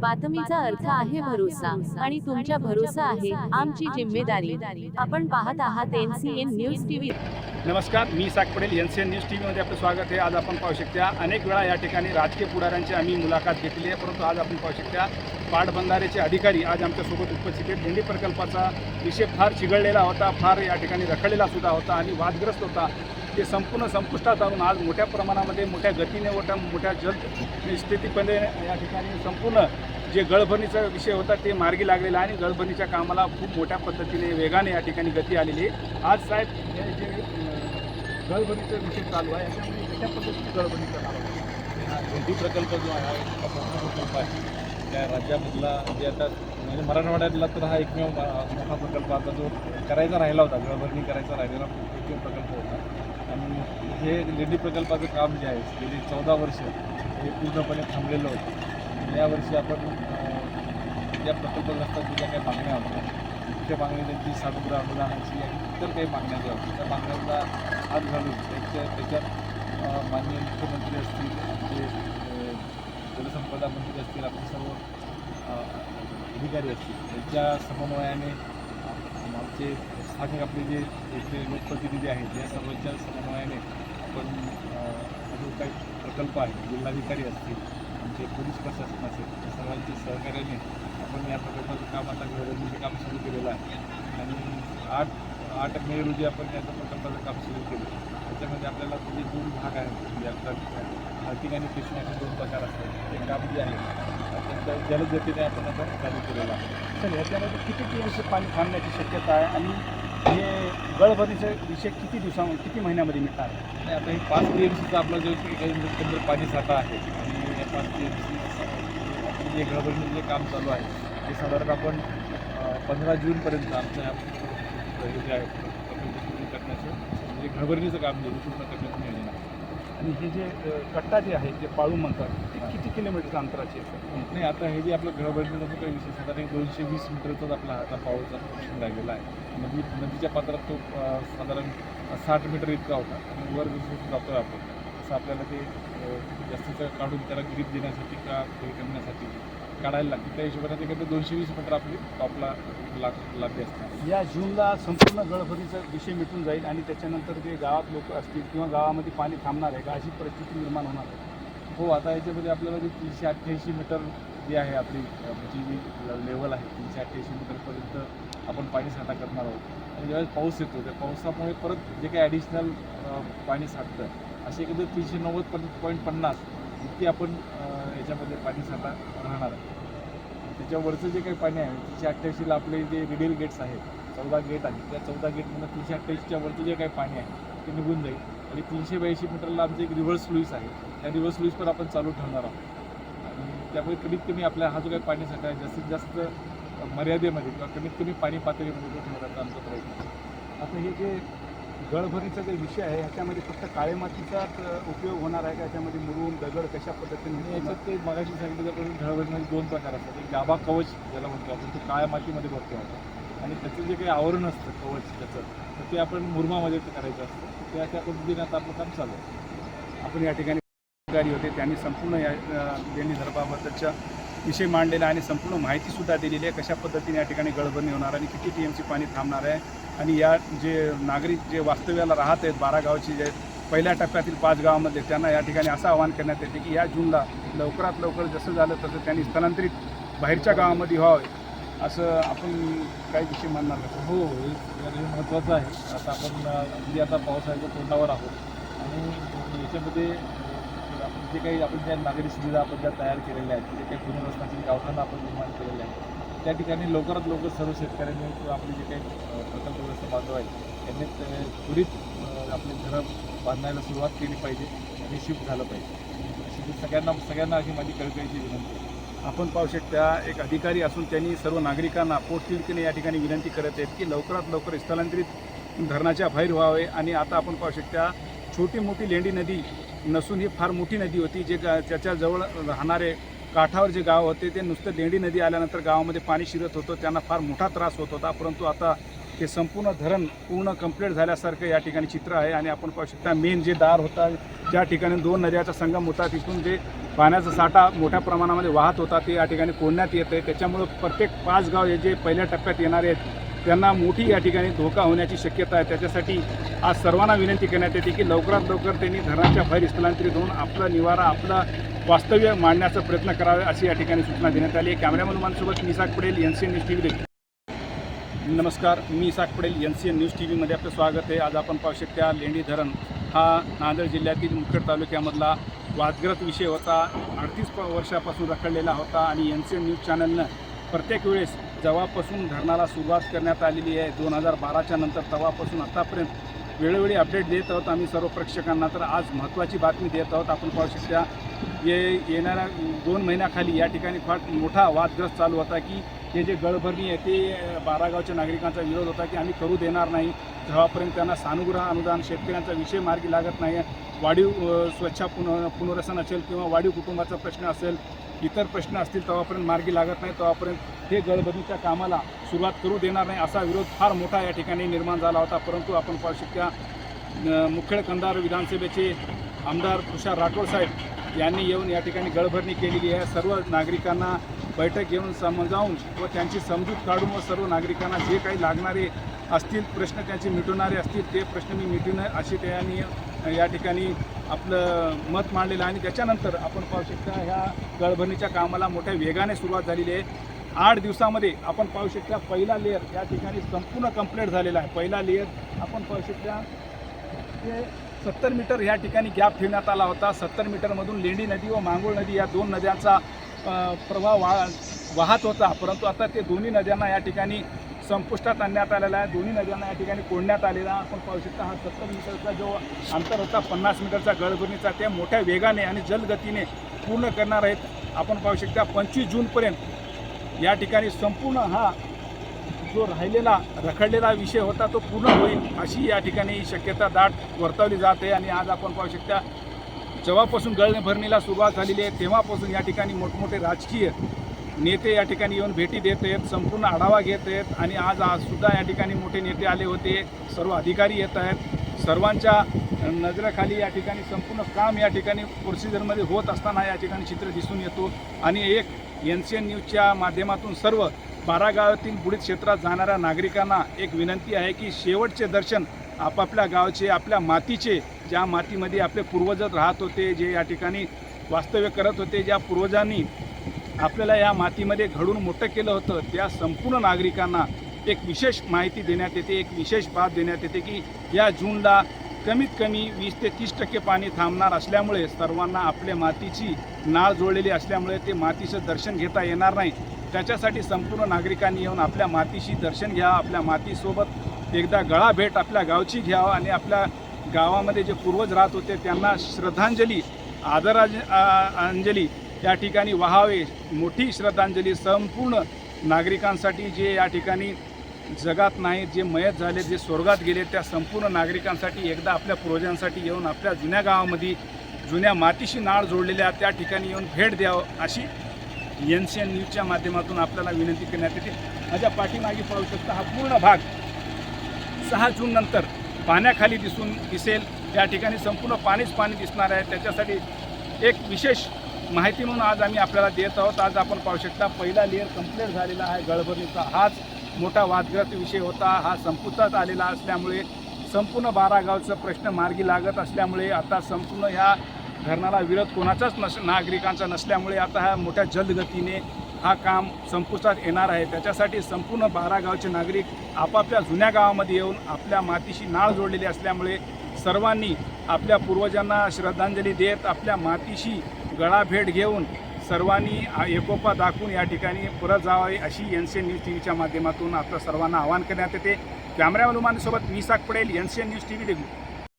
बातमीचा अर्थ आहे भरोसा आणि तुमच्या भरोसा आहे आमची जिम्मेदारी. आपण पाहत आहात एनसीएन न्यूज टीव्ही नमस्कार मी साक Patel N C N news T व्हीमध्ये आपलं स्वागत आहे. आज आपण पाहू शकता अनेक वेळा या ठिकाणी राजकीय पुढाऱ्यांची आम्ही मुलाखत घेतली आहे. परंतु आज आपण पाहू शकता पाटबंधारेचे अधिकारी आज आमच्यासोबत उपस्थित आहेत. दिंडी प्रकल्पाचा विषय फार चिघळलेला होता फार या ठिकाणी रखडलेला सुद्धा होता आणि वादग्रस्त होता. ते संपूर्ण संपुष्टात आणून आज मोठ्या प्रमाणामध्ये मोठ्या गतीने मोठ्या मोठ्या जल स्थितीपणे या ठिकाणी संपूर्ण जे गळभरणीचा विषय होता ते मार्गी लागलेला आणि गळभरणीच्या कामाला खूप मोठ्या पद्धतीने वेगाने या ठिकाणी गती आलेली आहे. आज साहेब हे जे गळभरणीचा विषय चालू आहे याच्यामध्ये कशा पद्धतीने गळभरणीचा चालू आहे प्रकल्प जो आहे हा प्रकल्प आहे. त्या राज्यामधला जे आता म्हणजे मराठवाड्यातला तर हा एकमेव म- मोठा प्रकल्प आता जो करायचा राहिला होता गळभरणी करायचा राहिलेला एकमेव प्रकल्प होता. आणि हे लेडी प्रकल्पाचं काम जे आहे गेली चौदा वर्ष हे पूर्णपणे थांबलेलं होतं. यावर्षी आपण या प्रकल्पग्रस्तांच्या ज्या काही मागण्या होत्या मुख्य मागणी त्यांची सातपुरा अनुदानाची आणि इतर काही मागण्या ज्या होत्या त्या मागण्यांचा हात घालून त्याच्या त्याच्यात माननीय मुख्यमंत्री असतील जे जलसंपदा मंत्री असतील आपले सर्व अधिकारी असतील त्यांच्या समन्वयाने आमचे स्थानिक आपले जे इथले लोकप्रतिनिधी आहेत या सर्वांच्या समन्वयाने आपण अजून काही प्रकल्प आहेत जिल्हाधिकारी असतील आमचे पोलीस प्रशासन असेल या सर्वांच्या सहकार्याने आपण या प्रकल्पाचं काम आता गृहबंदीचं काम सुरू केलेलं आहे. आणि आठ आठ मे रोजी आपण या प्रकल्पाचं काम सुरू केलं. त्याच्यामध्ये आपल्याला जे दोन भाग आहेत. म्हणजे आपल्या आर्थिक आणि कृषी असे दोन प्रकार असतात. ते काम जे आहे अत्यंत जलद गतीने आपण आता चालू केलेलं आहे. सर याच्यामध्ये किती दिवस पाणी थांबण्याची शक्यता आहे आणि हे गळभरणीचा विषय किती दिवसामध्ये किती महिन्यामध्ये मिळणार आहे? आणि आता हे पाच टी एम सीचा आपला जो काही केंद्र पाणी साठा आहे आणि या पाच टी एम सी जे गृहभरणीचं जे काम चालू आहे. ते साधारण आपण पंधरा जूनपर्यंत आमच्या जे आहे करण्याचं म्हणजे गळभरणीचं काम जे पूर्ण करण्याचं नियोजन आणि हे जे कट्टा जे आहे जे पाळू म्हणतात ते किती किलोमीटरच्या अंतराचे आहे नाही आता हे जे आपलं गृहभरणीचा जो काही विशेष साधारण एक दोनशे वीस मीटरचाच आपला आता पाऊलचा पोर्शन राहिलेला आहे. नदी नदीच्या पात्रात तो साधारण साठ मीटर इतका होता. आणि वर जसं आहे आपण. तसं आपल्याला ते जास्तीचं काढून त्याला ग्रीप देण्यासाठी का हे करण्यासाठी काढायला लागते. त्या हिशोबाने ते कसं दोनशे वीस मीटर आपली टॉपला लाग लागते असतात या जूनला संपूर्ण गळभरणीचा विषय मिटून जाईल आणि त्याच्यानंतर जे गावात लोक असतील किंवा गावामध्ये पाणी थांबणार आहे का अशी परिस्थिती निर्माण होणार आहे? हो आता याच्यामध्ये आपल्याला जे तीनशे अठ्ठ्याऐंशी मीटर जी आहे आपली अं, जी जी लेवल आहे तीनशे अठ्ठ्याऐंशी मीटरपर्यंत आपण पाणी साठा करणार आहोत. आणि ज्यावेळेस पाऊस येतो त्या पावसामुळे परत जे काही ॲडिशनल पाणी साठतं असे एकदा तीनशे नव्वद पर्यंत पॉईंट पन्नास इतकी आपण याच्यामध्ये पाणी साठा राहणार. आहे त्याच्यावरचं जे काही पाणी आहे तीनशे अठ्ठ्याऐंशीला आपले जे रिडील गेट्स आहेत चौदा गेट आहेत त्या चौदा गेटमधून तीनशे अठ्ठ्याऐंशीच्या वरचं जे काही पाणी आहे ते निघून जाईल. आणि तीनशे ब्याऐंशी मीटरला आमचं एक रिव्हर्स लुईस आहे त्या रिव्हर्स लुईस पण आपण चालू ठेवणार आहोत. आणि त्यामुळे कमीत कमी आपल्या हा जो काही पाणी साठा आहे जास्तीत जास्त मर्यादेमध्ये किंवा कमीत कमी पाणी पातळीमध्ये तो ठेवण्याचा आमचा प्रयत्न आहे. आता हे जे गळभरणीचा जे विषय आहे ह्याच्यामध्ये फक्त काळे मातीचाच उपयोग होणार आहे का? याच्यामध्ये मुरुम दगड कशा पद्धतीने याच्यात ते मगाशी सांगितलं त्याप्रमाणे ढळवळीमध्ये दोन प्रकार असतात. एक गाभा कवच ज्याला म्हणतो आपण ते काळ्या मातीमध्ये भरतो आपण. आणि त्याचं जे काही आवरण असतं कवच त्याचं तर ते आपण मुरमामध्ये ते करायचं असतं. त्या त्या पद्धतीने आता आपलं काम चालू आहे. आपण या ठिकाणी अधिकारी होते त्यांनी संपूर्ण या देणी धर्माबद्दलच्या विषय मांडलेला आणि संपूर्ण माहितीसुद्धा दिलेली आहे. कशा पद्धतीने या ठिकाणी गळभरणी होणार आणि किती टी एम सी पाणी थांबणार आहे? आणि या जे नागरिक जे वास्तव्याला राहत आहेत बारा गावची जे पहिल्या टप्प्यातील पाच गावामध्ये त्यांना या ठिकाणी असं आवाहन करण्यात येते की या जूनला लवकरात लवकर जसं झालं तसं त्यांनी स्थलांतरित बाहेरच्या गावामध्ये व्हावं. असं आपण काही विषय मानणार का हो हे महत्त्वाचं आहे. आता आपण अगदी आता पावसाळ्याच्या तोंडावर आहोत. आणि याच्यामध्ये आपण जे काही आपण ज्या नागरी सुविधा आपण ज्या तयार केलेल्या आहेत जे काही पुनर्वसनाची गावठाणं आपण निर्माण केलेले आहेत त्या ठिकाणी लवकरात लवकर सर्व शेतकऱ्यांनी किंवा आपले जे काही प्रकल्पग्रस्त बांधव आहेत त्यांनी ते त्वरित आपली घरं बांधायला सुरुवात केली पाहिजे आणि शिफ्ट झालं पाहिजे. अशी सगळ्यांना सगळ्यांना अशी माझी कळकळीची विनंती आहे. आपण पाहू शकता एक अधिकारी असून त्यांनी सर्व नागरिकांना पोटतिडकीने या ठिकाणी विनंती करत आहेत की लवकरात लवकर स्थलांतरित धरणाच्या बाहेर व्हावे. आणि आता आपण पाहू शकता छोटी मोठी लेंडी नदी नसून ही फार मोठी नदी होती जे गा- त्याच्याजवळ राहणारे काठावर जे गाव होते ते नुसतं लेंडी नदी आल्यानंतर गावामध्ये पाणी शिरत होतं त्यांना फार मोठा त्रास होत होता. परंतु आता ते संपूर्ण धरण पूर्ण कंप्लीट झाल्यासारखं या ठिकाणी चित्र आहे आणि आपण पाहू शकता मेन जे दार होता ज्या ठिकाणी दोन नद्याचा संगम होता तिथून जे पाण्याचा साठा मोठ्या प्रमाणामध्ये वाहत होता ते या ठिकाणी कोंडण्यात येत आहे त्याच्यामुळं प्रत्येक पाच गाव हे जे पहिल्या टप्प्यात येणारे आहेत त्यांना मोठी या ठिकाणी धोका होण्याची शक्यता आहे. त्याच्यासाठी आज सर्वांना विनंती करण्यात येते की लवकरात लवकर त्यांनी धरणाच्या बाहेर स्थलांतरित होऊन आपला निवारा आपला वास्तव्य मांडण्याचा प्रयत्न करावे अशी या ठिकाणी सूचना देण्यात आली आहे. कॅमेरामन मानसोबत निसाक Patel N C N news T V नमस्कार मी Isaac Patel N C N news T व्हीमध्ये आपलं स्वागत आहे. आज आपण पाहू शकता लेंडी धरण हा नांदेड जिल्ह्यातील मुखेड तालुक्यामधला वादग्रस्त विषय होता. अडतीस प वर्षापासून रखडलेला होता आणि एन सी एन न्यूज चॅनलनं प्रत्येक वेळेस जेव्हापासून धरणाला सुरुवात करण्यात आलेली आहे दोन हजार बाराच्या नंतर तेव्हापासून आतापर्यंत वेळोवेळी अपडेट देत आहोत आम्ही सर्व प्रेक्षकांना. तर आज महत्त्वाची बातमी देत आहोत. आपण पाहू शकता ये येणाऱ्या दोन महिन्याखाली या ठिकाणी फार मोठा वादग्रस्त चालू होता की हे जे गळभरणी आहे ते बारागावच्या नागरिकांचा विरोध होता की आम्ही करू देणार नाही. जेव्हापर्यंत त्यांना सानुग्रह अनुदान शेतकऱ्यांचा विषय मार्गी लागत नाही वाढीव स्वच्छ स्वच्छा पुन पुनर्वसन असेल किंवा वाढीव कुटुंबाचा प्रश्न असेल इतर प्रश्न असतील तेव्हापर्यंत मार्गी लागत नाही तेव्हापर्यंत हे गडबडीच्या कामाला सुरुवात करू देणार नाही असा विरोध फार मोठा या ठिकाणी निर्माण झाला होता. परंतु आपण पाहू शकता मुखेड कंधार विधानसभेचे आमदार तुषार राठोड साहेब यांनी येऊन या ठिकाणी गळभरणी केलेली आहे. सर्व नागरिकांना बैठक घेऊन समजावून व त्यांची समजूत काढून व सर्व नागरिकांना जे काही लागणारे असतील प्रश्न त्यांचे मिटवणारे असतील ते प्रश्न मी मिटवणार अशी त्यांनी या ठिकाणी आपलं मत मांडलेलं आहे आणि त्याच्यानंतर आपण पाहू शकता ह्या गळभरणीच्या कामाला मोठ्या वेगाने सुरुवात झालेली आहे. आठ दिवसामध्ये आपण पाहू शकता पहिला लेअर या ठिकाणी संपूर्ण कंप्लीट झालेला आहे. पहिला लेअर आपण पाहू शकता ते सत्तर मीटर ह्या ठिकाणी गॅप ठेवण्यात आला होता. सत्तर मीटरमधून लेंडी नदी व मांगोळ नदी या दोन नद्यांचा प्रवाह वा वाहत होता. परंतु आता ते दोन्ही नद्यांना या ठिकाणी संपुष्टात आणण्यात आलेला आहे. दोन्ही नद्यांना या ठिकाणी कोंडण्यात आलेला आहे. आपण पाहू शकता हा सत्तर मीटरचा जो अंतर होता पन्नास मीटरचा गळभरणीचा त्या मोठ्या वेगाने आणि जलगतीने पूर्ण करणार आहेत. आपण पाहू शकता पंचवीस जूनपर्यंत या ठिकाणी संपूर्ण हा जो राहिलेला रखडलेला विषय होता तो पूर्ण होईल अशी या ठिकाणी शक्यता दाट वर्तवली जाते आणि आज आपण पाहू शकता जेव्हापासून गळभरणीला सुरुवात झालेली आहे तेव्हापासून या ठिकाणी मोठमोठे राजकीय नेते या ठिकाणी येऊन भेटी देत आहेत संपूर्ण आढावा घेत आहेत आणि आज आज सुद्धा या ठिकाणी मोठे नेते आले होते सर्व अधिकारी येत आहेत. सर्वांच्या नजरेखाली या ठिकाणी संपूर्ण काम या ठिकाणी प्रोसिजरमध्ये होत असताना या ठिकाणी चित्र दिसून येतो. आणि एक एन सी एन न्यूजच्या माध्यमातून सर्व बारा गावातील बुडीत क्षेत्रात जाणाऱ्या नागरिकांना एक विनंती आहे की शेवटचे दर्शन आपापल्या गावचे आपल्या मातीचे ज्या मातीमध्ये आपले पूर्वज राहत होते जे या ठिकाणी वास्तव्य करत होते ज्या पूर्वजांनी आपल्याला या मातीमध्ये घडून मोठं केलं होतं त्या संपूर्ण नागरिकांना एक विशेष माहिती देण्यात येते एक विशेष बाब देण्यात येते की या जूनला कमीत कमी वीस ते तीस टक्के पाणी थांबणार असल्यामुळे सर्वांना आपल्या मातीची नाळ जोडलेली असल्यामुळे ते मातीचं दर्शन घेता येणार नाही. त्याच्यासाठी संपूर्ण नागरिकांनी येऊन आपल्या मातीशी दर्शन घ्या आपल्या मातीसोबत एकदा गळा भेट आपल्या गावची घ्यावं आणि आपल्या गावामध्ये जे पूर्वज राहत होते त्यांना श्रद्धांजली आदरांजली अंजली या ठिकाणी व्हावे मोठी श्रद्धांजली संपूर्ण नागरिकांसाठी जे या ठिकाणी जगात नाहीत जे मयत झाले जे स्वर्गात गेले त्या संपूर्ण नागरिकांसाठी एकदा आपल्या पूर्वजांसाठी येऊन आपल्या जुन्या गावामध्ये जुन्या मातीशी नाळ जोडलेल्या त्या ठिकाणी येऊन भेट द्यावं अशी एन सी एन न्यूजच्या माध्यमातून आपल्याला विनंती करण्यात येते. माझ्या पाठीमागे पाहू शकता हा पूर्ण भाग. सहा जून नंतर पाण्याखाली दिसून दिसेल. त्या ठिकाणी संपूर्ण पाणीच पाणी दिसणार आहे. त्याच्यासाठी एक विशेष माहिती म्हणून आज आम्ही आपल्याला देत आहोत. आज आपण पाहू शकता पहिला लेअर कंप्लीट झालेला आहे गळभरणीचा हाच मोठा वादग्रस्त विषय होता. हा संपुष्टात आलेला असल्यामुळे संपूर्ण बारा गावचा प्रश्न मार्गी लागत असल्यामुळे आता संपूर्ण ह्या धरणाला विरोध कोणाचाच नस नागरिकांचा नसल्यामुळे आता हा मोठ्या जलदगतीने हा काम संपुष्टात येणार आहे. त्याच्यासाठी संपूर्ण बारा गावचे नागरिक आपापल्या जुन्या गावामध्ये येऊन आपल्या मातीशी नाळ जोडलेली असल्यामुळे सर्वांनी आपल्या पूर्वजांना श्रद्धांजली देत आपल्या मातीशी गळाभेट घेऊन सर्वांनी एकोपा दाखवून या ठिकाणी परत जावावी अशी N C N news T व्हीच्या माध्यमातून आता सर्वांना आवाहन करण्यात येते. कॅमेरामॅन उमानसोबत मी साक Patel N C N news T V